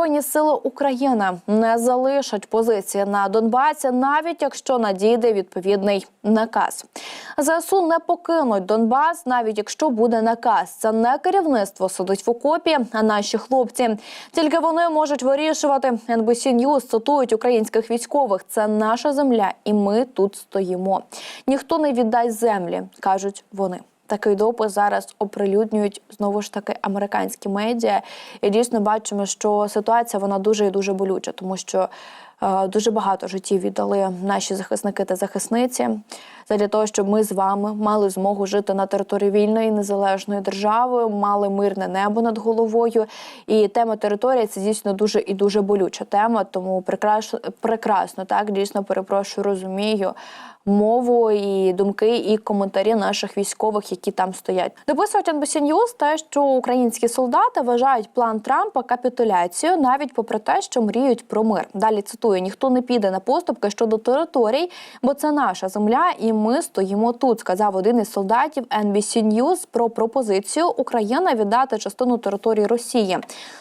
Збройні сили України не залишать позиції на Донбасі, навіть якщо надійде відповідний наказ. ЗСУ не покинуть Донбас, навіть якщо буде наказ. Це не керівництво сидить в окопі, а наші хлопці. Тільки вони можуть вирішувати. NBC News цитують українських військових. Це наша земля, і ми тут стоїмо. Ніхто не віддасть землі, кажуть вони. Такий допис зараз оприлюднюють знову ж таки американські медіа. І дійсно бачимо, що ситуація вона дуже і дуже болюча, тому що е, дуже багато життів віддали наші захисники та захисниці для того, щоб ми з вами мали змогу жити на території вільної незалежної держави, мали мирне небо над головою. І тема території це дійсно дуже і дуже болюча тема. Тому прекрасно, прекрасно так дійсно перепрошую, розумію мову і думки, і коментарі наших військових, які там стоять. Дописують NBC News те, що українські солдати вважають план Трампа капітуляцією, навіть попри те, що мріють про мир. Далі цитую: ніхто не піде на поступки щодо територій, бо це наша земля, і ми стоїмо тут. Сказав один із солдатів NBC News про пропозицію Україна віддати частину території Росії.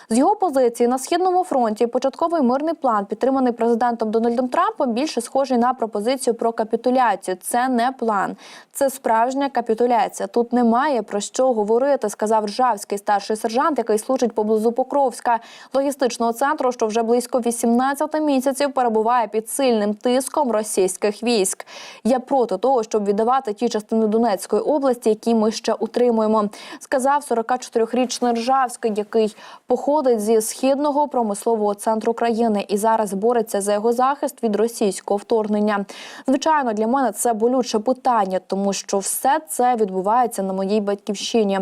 З його позиції на східному фронті початковий мирний план, підтриманий президентом Дональдом Трампом, більше схожий на пропозицію про капітуляцію. Це не план, це справжня капітуляція. Тут немає про що говорити, сказав Ржавський старший сержант, який служить поблизу Покровська логістичного центру, що вже близько 18 місяців перебуває під сильним тиском російських військ. Я проти того, щоб віддавати ті частини Донецької області, які ми ще утримуємо, сказав 44-річний Ржавський, який походить зі східного промислового центру країни і зараз бореться за його захист від російського вторгнення. Звичайно, для мене це болюче питання, тому що все це відбувається на моїй батьківщині.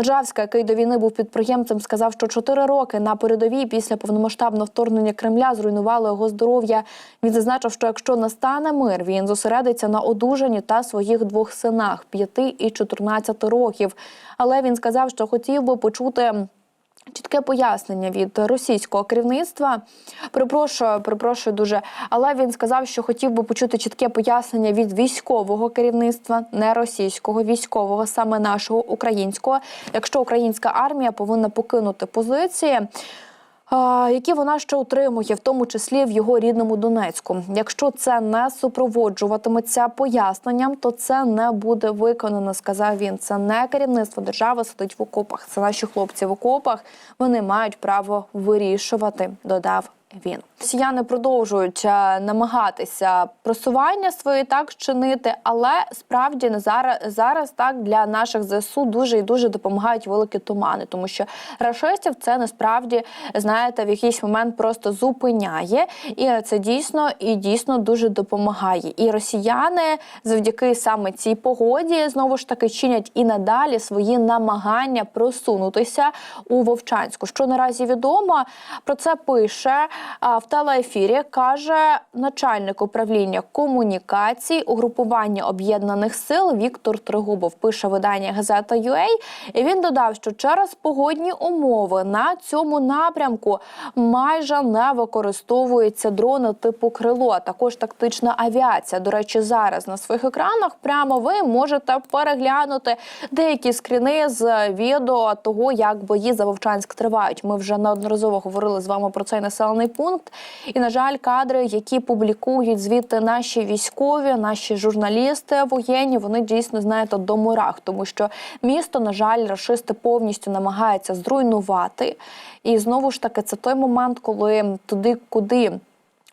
Ржавська, який до війни був підприємцем, сказав, що чотири роки на передовій після повномасштабного вторгнення Кремля зруйнувало його здоров'я. Він зазначив, що якщо настане мир, він зосередиться на одужанні та своїх двох синах 5 і 14 років. Але він сказав, що хотів би почути. Чітке пояснення від російського керівництва. Перепрошую, перепрошую дуже. Але він сказав, що хотів би почути чітке пояснення від військового керівництва, не російського, військового, саме нашого українського. Якщо українська армія повинна покинути позиції. Які вона ще отримує, в тому числі в його рідному Донецьку. Якщо це не супроводжуватиметься поясненням, то це не буде виконано. Сказав він. Це не керівництво держави сидить в окопах. Це наші хлопці в окопах. Вони мають право вирішувати. Додав він. Росіяни продовжують е, намагатися просування свої так чинити, але справді не зараз зараз так для наших ЗСУ дуже і дуже допомагають великі тумани, тому що рашистів це насправді знаєте в якийсь момент просто зупиняє, і це дійсно і дійсно дуже допомагає. І росіяни завдяки саме цій погоді знову ж таки чинять і надалі свої намагання просунутися у Вовчанську. Що наразі відомо про це пише а, в телеефірі, каже начальник управління комунікацій угрупування об'єднаних сил Віктор Тригубов. Пише видання газета UA. І він додав, що через погодні умови на цьому напрямку майже не використовуються дрони типу крило, також тактична авіація. До речі, зараз на своїх екранах прямо ви можете переглянути деякі скріни з відео того, як бої за Вовчанськ тривають. Ми вже неодноразово говорили з вами про цей населений пункт. І на жаль, кадри, які публікують звідти наші військові, наші журналісти воєнні, вони дійсно знаєте до мурах, тому що місто, на жаль, рашисти повністю намагаються зруйнувати. І знову ж таки, це той момент, коли туди, куди.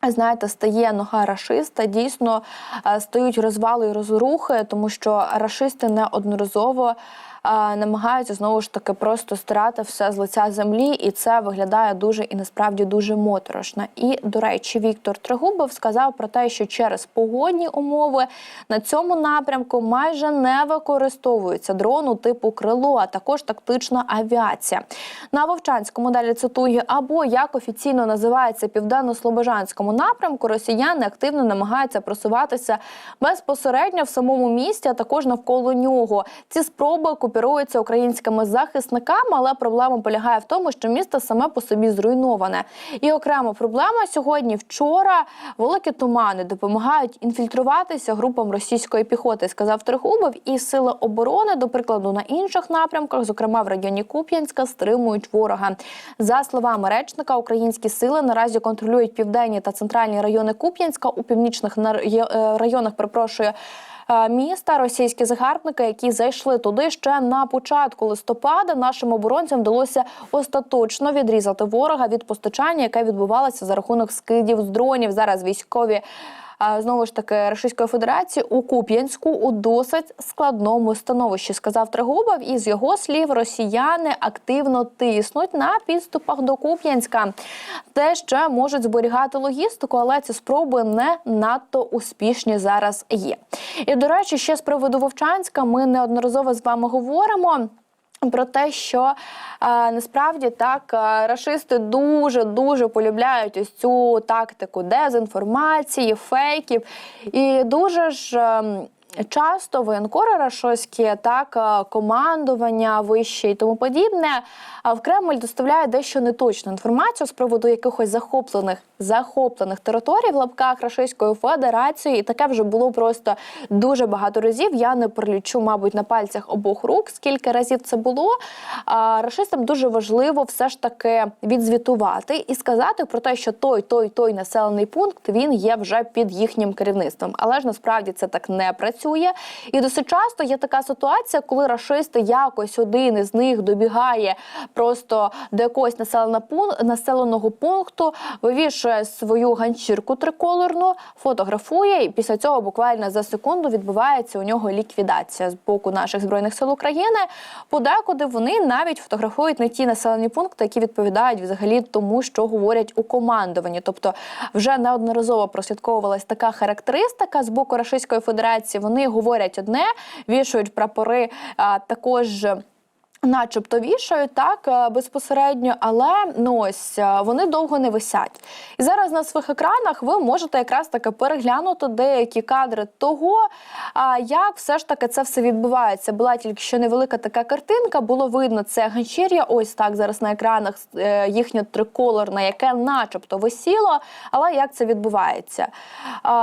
Знаєте, стає нога рашиста, дійсно е, стають розвали і розрухи, тому що рашисти неодноразово намагаються знову ж таки просто стирати все з лиця землі, і це виглядає дуже і насправді дуже моторошно. І до речі, Віктор Тригубов сказав про те, що через погодні умови на цьому напрямку майже не використовуються дрону типу крило, а також тактична авіація. На Вовчанському далі цитую, або як офіційно називається південно-слобожанському напрямку, росіяни активно намагаються просуватися безпосередньо в самому місті, а також навколо нього. Ці спроби окупірується українськими захисниками, але проблема полягає в тому, що місто саме по собі зруйноване. І окрема проблема сьогодні. Вчора великі тумани допомагають інфільтруватися групам російської піхоти, сказав Тригубов. І сили оборони, до прикладу, на інших напрямках, зокрема в районі Куп'янська, стримують ворога. За словами речника, українські сили наразі контролюють південні та центральні райони Куп'янська у північних е, районах. Перепрошую. Е, Міста російські загарбники, які зайшли туди ще на початку листопада, нашим оборонцям вдалося остаточно відрізати ворога від постачання, яке відбувалося за рахунок скидів з дронів. Зараз військові знову ж таки Російської Федерації у Куп'янську у досить складному становищі, сказав Трегубов. І з його слів, росіяни активно тиснуть на підступах до Куп'янська, де ще можуть зберігати логістику, але ці спроби не надто успішні зараз є. І до речі, ще з приводу Вовчанська ми неодноразово з вами говоримо. Про те, що е, насправді так расисти рашисти дуже дуже полюбляють ось цю тактику дезінформації, фейків, і дуже ж. ем, Часто воєнкори рашистські, так е, командування вище і тому подібне. В Кремль доставляє дещо неточну інформацію з приводу якихось захоплених захоплених територій в лапках Рашистської Федерації. І таке вже було просто дуже багато разів. Я не перелічу, мабуть, на пальцях обох рук, скільки разів це було. Рашистам дуже важливо все ж таки відзвітувати і сказати про те, що той, той, той населений пункт він є вже під їхнім керівництвом. Але ж насправді це так не працює. І досить часто є така ситуація, коли рашисти якось один із них добігає просто до якогось населеного пункту, вивішує свою ганчірку триколорну, фотографує, і після цього буквально за секунду відбувається у нього ліквідація з боку наших збройних сил України. Подекуди вони навіть фотографують не ті населені пункти, які відповідають взагалі тому, що говорять у командуванні. Тобто, вже неодноразово прослідковувалась така характеристика з боку Російської Федерації. Вони говорять одне, вішують прапори а, також. Начебто вішають так е, безпосередньо, але ну ось е, вони довго не висять. І зараз на своїх екранах ви можете якраз таки переглянути деякі кадри того, як все ж таки це все відбувається. Була тільки що невелика така картинка, було видно це ганчір'я. Ось так зараз на екранах е, їхнє триколорне, яке начебто висіло. Але як це відбувається?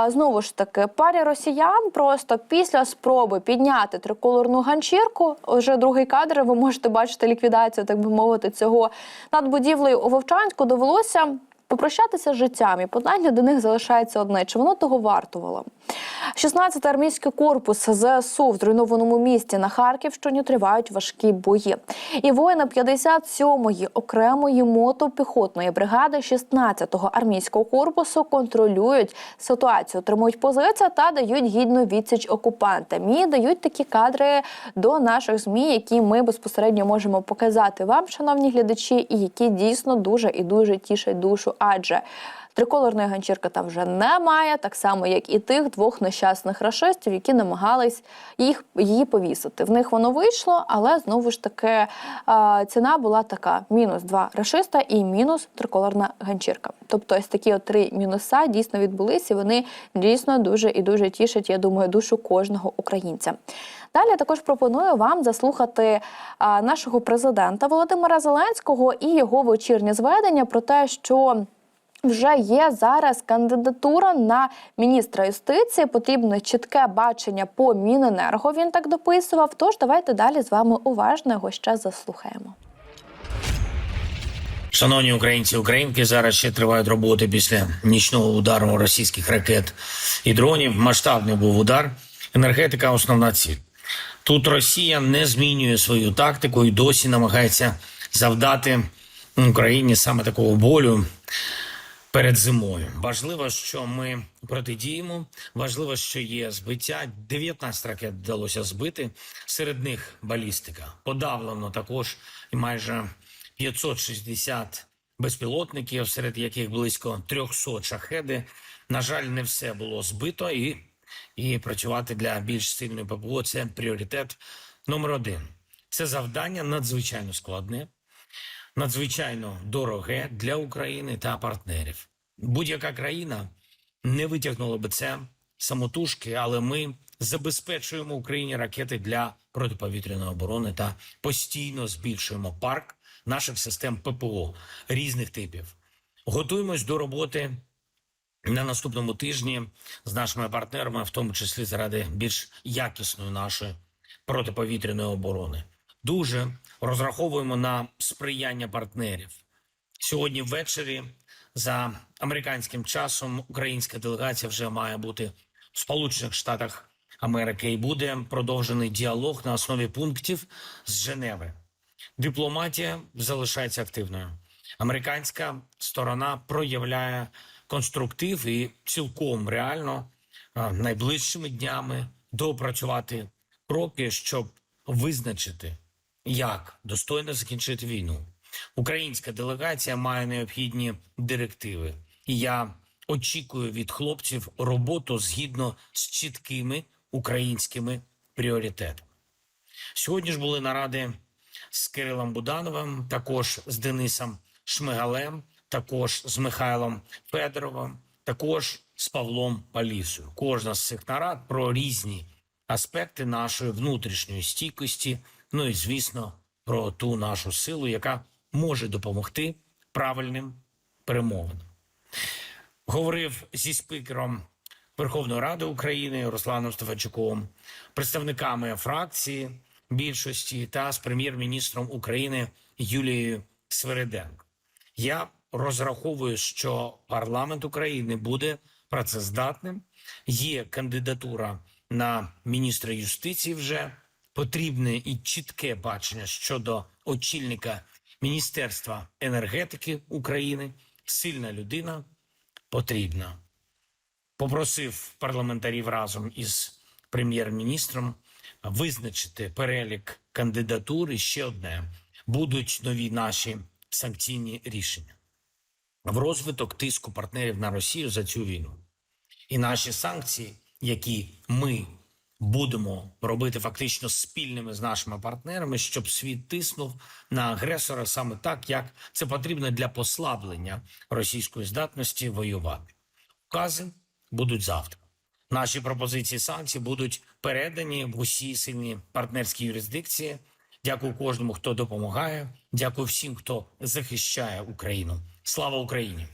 Знову ж таки, парі росіян просто після спроби підняти триколорну ганчірку, вже другий кадр, ви можете бачити ліквідацію, так би мовити, цього над будівлею у Вовчанську довелося. Попрощатися з життям і питання до них залишається одне: чи воно того вартувало? 16-й армійський корпус ЗСУ в зруйнованому місті на Харківщині тривають важкі бої. І воїни 57-ї окремої мотопіхотної бригади 16-го армійського корпусу контролюють ситуацію, тримують позиції та дають гідну відсіч окупантам. І дають такі кадри до наших змі, які ми безпосередньо можемо показати вам, шановні глядачі, і які дійсно дуже і дуже тішать душу, адже. Триколорної ганчірки там вже немає, так само як і тих двох нещасних рашистів, які намагались їх її повісити. В них воно вийшло, але знову ж таки ціна була така: мінус два рашиста і мінус триколорна ганчірка. Тобто, ось такі от три мінуса дійсно відбулися. Вони дійсно дуже і дуже тішать, я думаю, душу кожного українця. Далі також пропоную вам заслухати нашого президента Володимира Зеленського і його вечірнє зведення про те, що. Вже є зараз кандидатура на міністра юстиції. Потрібно чітке бачення по Міненерго. Він так дописував. Тож давайте далі з вами уважно його ще заслухаємо. Шановні українці українки, зараз ще тривають роботи після нічного удару російських ракет і дронів. Масштабний був удар. Енергетика основна ціль. Тут Росія не змінює свою тактику і досі намагається завдати Україні саме такого болю перед зимою. Важливо, що ми протидіємо. Важливо, що є збиття. 19 ракет вдалося збити. Серед них балістика. Подавлено також і майже 560 безпілотників, серед яких близько 300 шахеди. На жаль, не все було збито, і, і працювати для більш сильної ППО – це пріоритет номер один. Це завдання надзвичайно складне, надзвичайно дороге для України та партнерів. Будь-яка країна не витягнула би це самотужки, але ми забезпечуємо Україні ракети для протиповітряної оборони та постійно збільшуємо парк наших систем ППО різних типів. Готуємось до роботи на наступному тижні з нашими партнерами, в тому числі заради більш якісної нашої протиповітряної оборони. Дуже розраховуємо на сприяння партнерів. Сьогодні ввечері за американським часом українська делегація вже має бути в Сполучених Штатах Америки і буде продовжений діалог на основі пунктів з Женеви. Дипломатія залишається активною. Американська сторона проявляє конструктив і цілком реально найближчими днями доопрацювати кроки, щоб визначити, як достойно закінчити війну. Українська делегація має необхідні директиви, і я очікую від хлопців роботу згідно з чіткими українськими пріоритетами. Сьогодні ж були наради з Кирилом Будановим, також з Денисом Шмигалем, також з Михайлом Федоровим, також з Павлом Палісою. Кожна з цих нарад про різні аспекти нашої внутрішньої стійкості, ну і звісно, про ту нашу силу, яка може допомогти правильним перемовинам. Говорив зі спікером Верховної Ради України Русланом Стефанчуком, представниками фракції більшості та з прем'єр-міністром України Юлією Свериденко. Я розраховую, що парламент України буде працездатним. Є кандидатура на міністра юстиції. Вже потрібне і чітке бачення щодо очільника Міністерства енергетики України. Сильна людина потрібна попросив парламентарів разом із прем'єр-міністром визначити перелік кандидатур і ще одне будуть нові наші санкційні рішення в розвиток тиску партнерів на Росію за цю війну. І наші санкції, які ми будемо робити фактично спільними з нашими партнерами, щоб світ тиснув на агресора саме так, як це потрібно для послаблення російської здатності воювати. Укази будуть завтра. Наші пропозиції санкцій будуть передані в усі сильні партнерські юрисдикції. Дякую кожному, хто допомагає. Дякую всім, хто захищає Україну. Слава Україні!